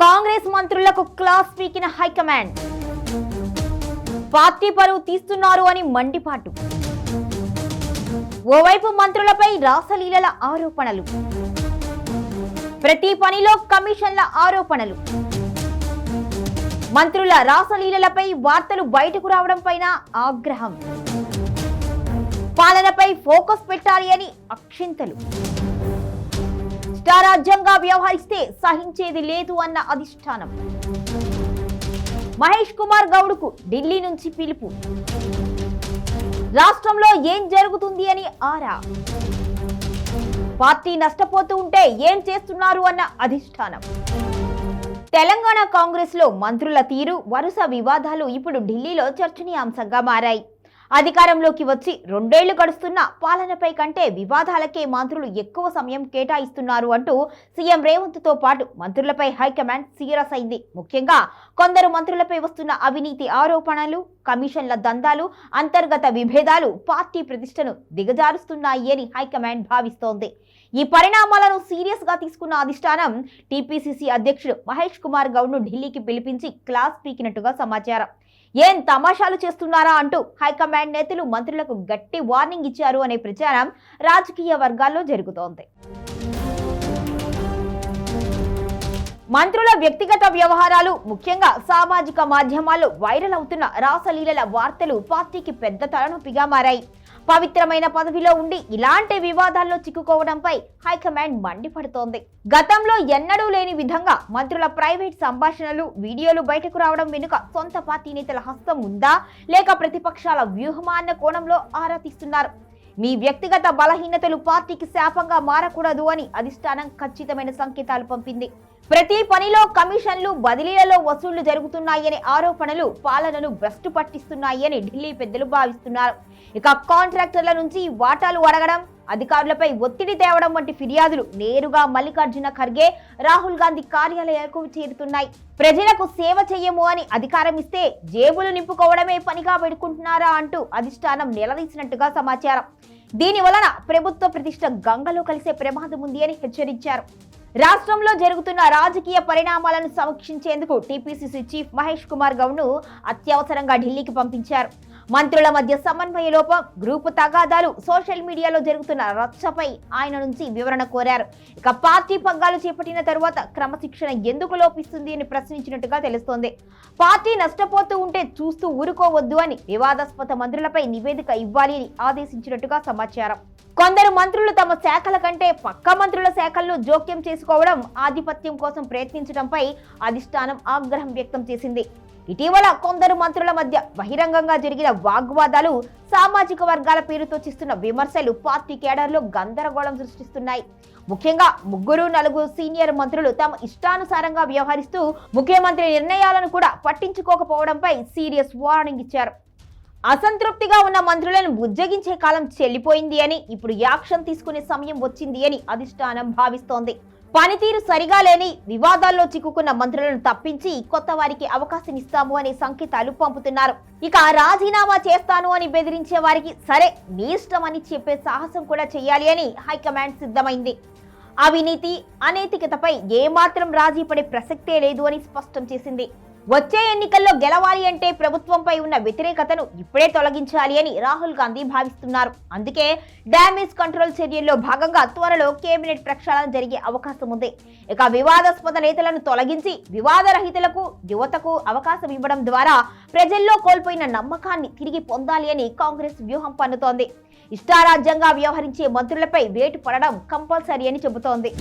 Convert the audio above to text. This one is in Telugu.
కాంగ్రెస్ మంత్రులకు క్లాస్ పీకిన హైకమాండ్. పార్టీ పరువు తీస్తున్నారు అని మండిపాటు. ఓవైపు మంత్రులపై రాసలీలల ఆరోపణలు. ప్రతి పనిలో కమిషన్ల ఆరోపణలు. మంత్రుల రాసలీలలపై వార్తలు బయటకు రావడం పైన ఆగ్రహం. పాలనపై ఫోకస్ పెట్టాలి అని అక్షింతలు. ఇష్టారాజ్యంగా వ్యవహరిస్తే సహించేది లేదు అన్న అధిష్టానం. మహేష్ కుమార్ గౌడ్కు ఢిల్లీ నుంచి పిలుపు. రాష్ట్రంలో ఏం జరుగుతుంది అని ఆరా. పార్టీ నష్టపోతూ ఉంటే ఏం చేస్తున్నారు అన్న అధిష్టానం. తెలంగాణ కాంగ్రెస్లో మంత్రుల తీరు వరుస వివాదాలు ఇప్పుడు ఢిల్లీలో చర్చనీయాంశంగా మారాయి. అధికారంలోకి వచ్చి రెండేళ్ళు గడుస్తున్న పాలనపై కంటే వివాదాలకే మంత్రులు ఎక్కువ సమయం కేటాయిస్తున్నారు అంటూ సీఎం రేవంత్తో పాటు మంత్రులపై హైకమాండ్ సీరియస్ అయింది. ముఖ్యంగా కొందరు మంత్రులపై వస్తున్న అవినీతి ఆరోపణలు కమిషన్ల దందాలు అంతర్గత విభేదాలు పార్టీ ప్రతిష్టను దిగజారుస్తున్నాయి అని హైకమాండ్ భావిస్తోంది. ఈ పరిణామాలను సీరియస్గా తీసుకున్న అధిష్టానం టీపీసీసీ అధ్యక్షుడు మహేష్ కుమార్ గౌడ్ను ఢిల్లీకి పిలిపించి క్లాస్ పీకినట్టుగా సమాచారం. ఏం తమాషాలు చేస్తున్నారా అంటూ హైకమాండ్ నేతలు మంత్రులకు గట్టి వార్నింగ్ ఇచ్చారు అనే ప్రచారం రాజకీయ వర్గాల్లో జరుగుతోంది. మంత్రుల వ్యక్తిగత వ్యవహారాలు ముఖ్యంగా సామాజిక మాధ్యమాల్లో వైరల్ అవుతున్న రాసలీలల వార్తలు పార్టీకి పెద్ద తలనొప్పిగా మారాయి. పవిత్రమైన పదవిలో ఉండి ఇలాంటి వివాదాల్లో చిక్కుకోవడంపై హైకమాండ్ మండిపడుతోంది. గతంలో ఎన్నడూ లేని విధంగా మంత్రుల ప్రైవేట్ సంభాషణలు వీడియోలు బయటకు రావడం వెనుక సొంత పార్టీ నేతల హస్తం ఉందా? లేక ప్రతిపక్షాల వ్యూహమా అన్న కోణంలో ఆరా తీస్తున్నారు. మీ వ్యక్తిగత బలహీనతలు పార్టీకి శాపంగా మారకూడదు అని అధిష్టానం ఖచ్చితమైన సంకేతాలు పంపింది. ప్రతి పనిలో కమిషన్లు బదిలీలలో వసూళ్ళు జరుగుతున్నాయనే ఆరోపణలు పాలనను భ్రష్టు పట్టిస్తున్నాయని ఢిల్లీ పెద్దలు భావిస్తున్నారు. ఇక కాంట్రాక్టర్ల నుంచి వాటాలు అడగడం అధికారులపై ఒత్తిడి తేవడం వంటి ఫిర్యాదులు నేరుగా మల్లికార్జున ఖర్గే రాహుల్ గాంధీ కార్యాలయాలకు చేరుతున్నాయి. ప్రజలకు సేవ చెయ్యము అని అధికారం ఇస్తే జేబులు నింపుకోవడమే పనిగా పెడుకుంటున్నారా అంటూ అధిష్టానం నిలదీసినట్టుగా సమాచారం. దీని వలన ప్రభుత్వ ప్రతిష్ట గంగలో కలిసే ప్రమాదం ఉంది అని హెచ్చరించారు. రాష్ట్రంలో జరుగుతున్న రాజకీయ పరిణామాలను సమీక్షించేందుకు టీపీసీసీ చీఫ్ మహేష్ కుమార్ గౌడ్ను అత్యవసరంగా ఢిల్లీకి పంపించారు. మంత్రుల మధ్య సమన్వయ లోపం గ్రూపు తగాదాలు సోషల్ మీడియాలో జరుగుతున్న రచ్చపై ఆయన నుంచి వివరణ కోరారు. ఇక పార్టీ పగ్గాలు చేపట్టిన తరువాత క్రమశిక్షణ ఎందుకు లోపిస్తుంది అని ప్రశ్నించినట్టుగా తెలుస్తోంది. పార్టీ నష్టపోతూ ఉంటే చూస్తూ ఊరుకోవద్దు అని వివాదాస్పద మంత్రులపై నివేదిక ఇవ్వాలి అని ఆదేశించినట్టుగా సమాచారం. కొందరు మంత్రులు తమ శాఖల కంటే పక్క మంత్రుల శాఖల్లో జోక్యం చేసుకోవడం ఆధిపత్యం కోసం ప్రయత్నించడంపై అధిష్టానం ఆగ్రహం వ్యక్తం చేసింది. ఇటీవల కొందరు మంత్రుల మధ్య బహిరంగంగా జరిగిన వాగ్వాదాలు సామాజిక వర్గాల పేరుతో చేస్తున్న విమర్శలు పార్టీ కేడర్లో గందరగోళం సృష్టిస్తున్నాయి. ముఖ్యంగా ముగ్గురు నలుగురు సీనియర్ మంత్రులు తమ ఇష్టానుసారంగా వ్యవహరిస్తూ ముఖ్యమంత్రి నిర్ణయాలను కూడా పట్టించుకోకపోవడంపై సీరియస్ వార్నింగ్ ఇచ్చారు. అసంతృప్తిగా ఉన్న మంత్రులను బుజ్జగించే కాలం చెల్లిపోయింది అని ఇప్పుడు యాక్షన్ తీసుకునే సమయం వచ్చింది అని అధిష్టానం భావిస్తోంది. పనితీరు సరిగా లేని వివాదాల్లో చిక్కుకున్న మంత్రులను తప్పించి కొత్త వారికి అవకాశం ఇస్తాము అనే సంకేతాలు పంపుతున్నారు. ఇక రాజీనామా చేస్తాను అని బెదిరించే వారికి సరే మీ ఇష్టం అని చెప్పే సాహసం కూడా చేయాలి అని హైకమాండ్ సిద్ధమైంది. అవినీతి అనైతికతపై ఏమాత్రం రాజీ పడే ప్రసక్తే లేదు అని స్పష్టం చేసింది. వచ్చే ఎన్నికల్లో గెలవాలి అంటే ప్రభుత్వంపై ఉన్న వ్యతిరేకతను ఇప్పుడే తొలగించాలి అని రాహుల్ గాంధీ భావిస్తున్నారు. అందుకే డ్యామేజ్ కంట్రోల్ చర్యల్లో భాగంగా త్వరలో కేబినెట్ ప్రక్షాళన జరిగే అవకాశం ఉంది. ఇక వివాదాస్పద నేతలను తొలగించి వివాదరహితులకు యువతకు అవకాశం ఇవ్వడం ద్వారా ప్రజల్లో కోల్పోయిన నమ్మకాన్ని తిరిగి పొందాలి అని కాంగ్రెస్ వ్యూహం పన్నుతోంది. ఇష్టారాజ్యంగా వ్యవహరించే మంత్రులపై వేటు పడడం కంపల్సరీ అని చెబుతోంది.